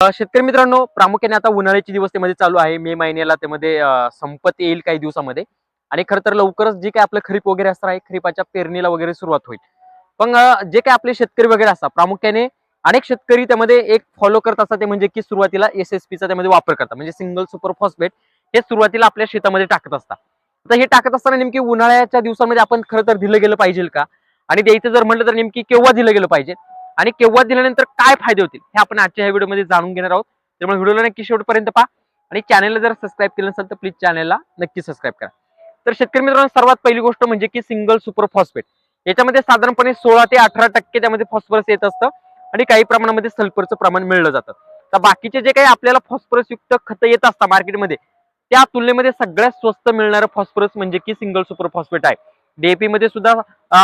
शेतकरी मित्रांनो प्रामुख्याने आता उन्हाळ्याचे दिवस त्यामध्ये चालू आहे. मे महिन्याला त्यामध्ये संपत येईल काही दिवसामध्ये. आणि खरं तर लवकरच जे काही आपलं खरीप वगैरे असणार आहे खरीपाच्या पेरणीला वगैरे सुरुवात होईल. पण जे काही आपले शेतकरी वगैरे असतात प्रामुख्याने अनेक शेतकरी त्यामध्ये एक फॉलो करत असतात ते म्हणजे की सुरुवातीला एस एस पीचा त्यामध्ये वापर करतात. म्हणजे सिंगल सुपर फॉस्फेट हे सुरुवातीला आपल्या शेतामध्ये टाकत असतात. आता हे टाकत असताना नेमकी उन्हाळ्याच्या दिवसामध्ये आपण खरं तर दिलं गेलं पाहिजे का? आणि द्यायचं जर म्हटलं तर नेमकी केव्हा दिलं गेलं पाहिजे? आणि केव्हा दिल्यानंतर काय फायदे होतील हे आपण आजच्या ह्या व्हिडिओमध्ये जाणून घेणार आहोत. त्यामुळे व्हिडिओला नक्की शेवटपर्यंत पहा आणि चॅनलला जर सबस्क्राईब केलं नसेल तर प्लीज चॅनलला नक्की सबस्क्राईब करा. तर शेतकरी मित्रांनो सर्वात पहिली गोष्ट म्हणजे की सिंगल सुपर फॉस्फेट याच्यामध्ये साधारणपणे सोळा ते अठरा टक्के त्यामध्ये फॉस्फरस येत असतं आणि काही प्रमाणामध्ये सल्फरचं प्रमाण मिळलं जातं. तर बाकीचे जे काही आपल्याला फॉस्फरस युक्त खतं येत असतात मार्केटमध्ये त्या तुलनेमध्ये सगळ्यात स्वस्त मिळणारं फॉस्फरस म्हणजे की सिंगल सुपर फॉस्फेट आहे डीएपी मध्ये सुद्धा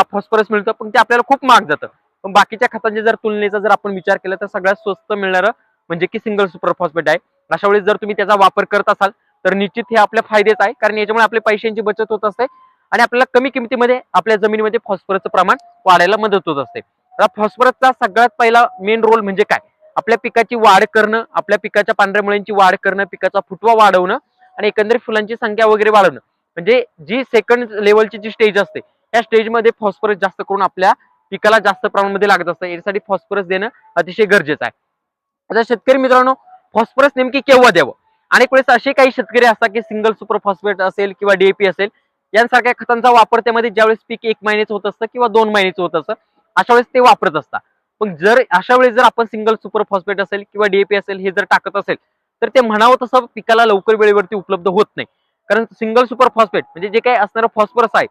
फॉस्फरस मिळतं पण ते आपल्याला खूप महाग जातं. पण बाकीच्या खतांच्या जर तुलनेचा जर आपण विचार केला तर सगळ्यात स्वस्त मिळणारं म्हणजे की सिंगल सुपर फॉस्फेट आहे. अशा वेळेस जर तुम्ही त्याचा वापर करत असाल तर निश्चित हे आपल्या फायदेच आहे कारण याच्यामुळे आपल्या पैशांची बचत होत असते आणि आपल्याला कमी किमतीमध्ये आपल्या जमिनीमध्ये फॉस्फरसचं प्रमाण वाढायला मदत होत असते. आता फॉस्फरसचा सगळ्यात पहिला मेन रोल म्हणजे काय? आपल्या पिकाची वाढ करणं आपल्या पिकाच्या पांढऱ्या मुळ्यांची वाढ करणं पिकाचा फुटवा वाढवणं आणि एकंदरीत फुलांची संख्या वगैरे वाढवणं. म्हणजे जी सेकंड लेवलची जी स्टेज असते त्या स्टेजमध्ये फॉस्फरस जास्त करून आपल्या पिकाला जास्त प्रमाणामध्ये लागत असतं. यासाठी फॉस्फरस देणं अतिशय गरजेचं आहे. आता शेतकरी मित्रांनो फॉस्फरस नेमकी केव्हा द्यावं? अनेक वेळेस असे काही शेतकरी असतात की सिंगल सुपर फॉस्फेट असेल किंवा डीएपी असेल यांसारख्या खतांचा वापर त्यामध्ये ज्यावेळेस पीक एक महिन्याचं होत असतं किंवा दोन महिन्याचं होत असतं अशा वेळेस ते वापरत असतात. पण जर अशा वेळेस जर आपण सिंगल सुपर फॉस्फेट असेल किंवा डीएपी असेल हे जर टाकत असेल तर ते म्हणावं तसं पिकाला लवकर वेळेवरती उपलब्ध होत नाही. कारण सिंगल सुपर फॉस्फेट म्हणजे जे काही असणारं फॉस्फरस आहे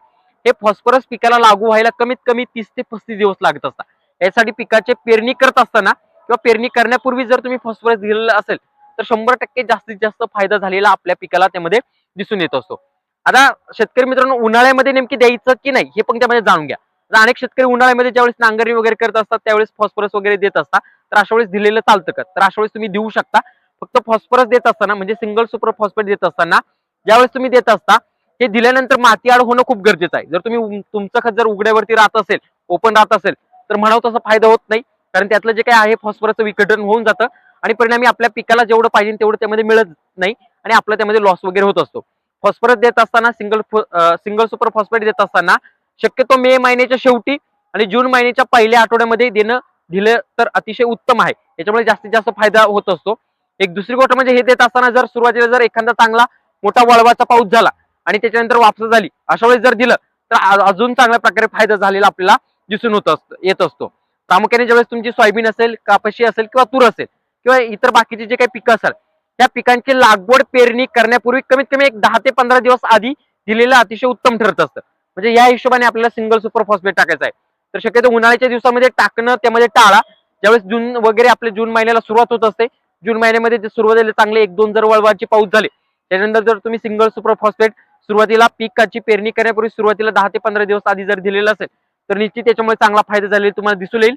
हे फॉस्फरस पिकाला लागू व्हायला कमीत कमी तीस ते पस्तीस दिवस लागत असतात. यासाठी पिकाचे पेरणी करत असताना किंवा पेरणी करण्यापूर्वी जर तुम्ही फॉस्फरस दिलेलं असेल तर शंभर टक्के जास्तीत जास्त फायदा झालेला आपल्या पिकाला त्यामध्ये दिसून येत असतो. आता शेतकरी मित्रांनो उन्हाळ्यामध्ये नेमकी द्यायचं की नाही हे पण त्यामध्ये जाणून घ्या. अनेक शेतकरी उन्हाळ्यामध्ये ज्यावेळेस नांगरणी वगैरे करत असतात त्यावेळेस फॉस्फरस वगैरे देत असतात तर अशा वेळेस दिलेलं चालतं का? तर अशा वेळेस तुम्ही देऊ शकता. फक्त फॉस्फरस देत असताना म्हणजे सिंगल सुपर फॉस्फेट देत असताना ज्यावेळेस तुम्ही देत असता हे दिल्यानंतर माती आड होणं खूप गरजेचं आहे. जर तुम्ही तुमचं खत जर उघड्यावरती राहत असेल ओपन राहत असेल तर म्हणावं तसा फायदा होत नाही. कारण त्यातलं जे काही आहे फॉस्फरसचं विघटन होऊन जातं आणि परिणामी आपल्या पिकाला जेवढं पाहिजे तेवढं त्यामध्ये मिळत नाही आणि आपलं त्यामध्ये लॉस वगैरे होत असतो. फॉस्फरस देत असताना सिंगल सिंगल सुपर फॉस्फेट देत असताना शक्यतो मे महिन्याच्या शेवटी आणि जून महिन्याच्या पहिल्या आठवड्यामध्ये देणं दिलं तर अतिशय उत्तम आहे. याच्यामुळे जास्तीत जास्त फायदा होत असतो. एक दुसरी गोष्ट म्हणजे हे देत असताना जर सुरुवातीला जर एखादा चांगला मोठा वळवाचा पाऊस झाला आणि त्याच्यानंतर वापस झाली. अशा वेळेस जर दिलं तर अजून चांगल्या प्रकारे फायदा झालेला आपल्याला दिसून होत असतो येत असतो. प्रामुख्याने ज्यावेळेस तुमची सोयाबीन असेल कापशी असेल किंवा तूर असेल किंवा इतर बाकीचे जे काही पिकं असेल त्या पिकांची लागवड पेरणी करण्यापूर्वी कमीत कमी एक दहा ते पंधरा दिवस आधी दिलेलं अतिशय उत्तम ठरत असतं. म्हणजे या हिशोबाने आपल्याला सिंगल सुपर फॉस्फेट टाकायचं आहे. तर शक्यतो उन्हाळ्याच्या दिवसामध्ये टाकणं त्यामध्ये टाळा. ज्यावेळेस जून वगैरे आपल्या जून महिन्याला सुरुवात होत असते जून महिन्यामध्ये सुरुवात सुरुवातीला चांगले एक दोन जर वळवाची पाऊस झाले त्यानंतर जर तुम्ही सिंगल सुपर फॉस्फेट सुरुवातीला पिकाची पेरणी करण्यापूर्वी सुरुवातीला दहा ते पंधरा दिवस आधी जर दिलेलं असेल तर निश्चित त्याच्यामुळे चांगला फायदा झालेला तुम्हाला दिसून येईल.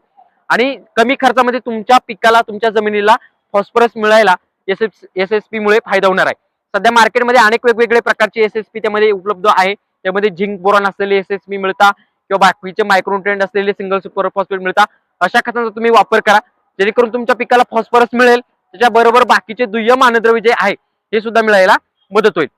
आणि कमी खर्चामध्ये तुमच्या पिकाला तुमच्या जमिनीला फॉस्फरस मिळायला एस एस एस पी मुळे फायदा होणार आहे. सध्या मार्केटमध्ये अनेक वेगवेगळे प्रकारचे एस एस पी त्यामध्ये उपलब्ध आहे. त्यामध्ये झिंक बोरॉन असलेले एस एस पी मिळतात किंवा बाकीचे मायक्रोन्युट्रेंट असलेले सिंगल सुपर फॉस्फेट मिळतात अशा खतांचा तुम्ही वापर करा जेणेकरून तुमच्या पिकाला फॉस्फरस मिळेल. त्याच्याबरोबर बाकीचे दुय्यम अन्नद्रव्य जे आहे हे सुद्धा मिळायला मदत होईल.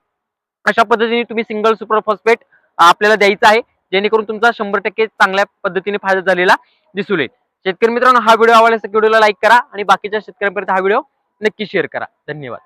अशा पद्धतीने तुम्ही सिंगल सुपर फॉस्फेट आपल्याला द्यायचं आहे जेणेकरून तुमचा शंभर टक्के चांगल्या पद्धतीने फायदा झालेला दिसून येईल. शेतकरी मित्रांनो हा व्हिडिओ आवडल्यास व्हिडिओला लाईक करा आणि बाकीच्या शेतकऱ्यांपर्यंत हा व्हिडिओ नक्की शेअर करा. धन्यवाद.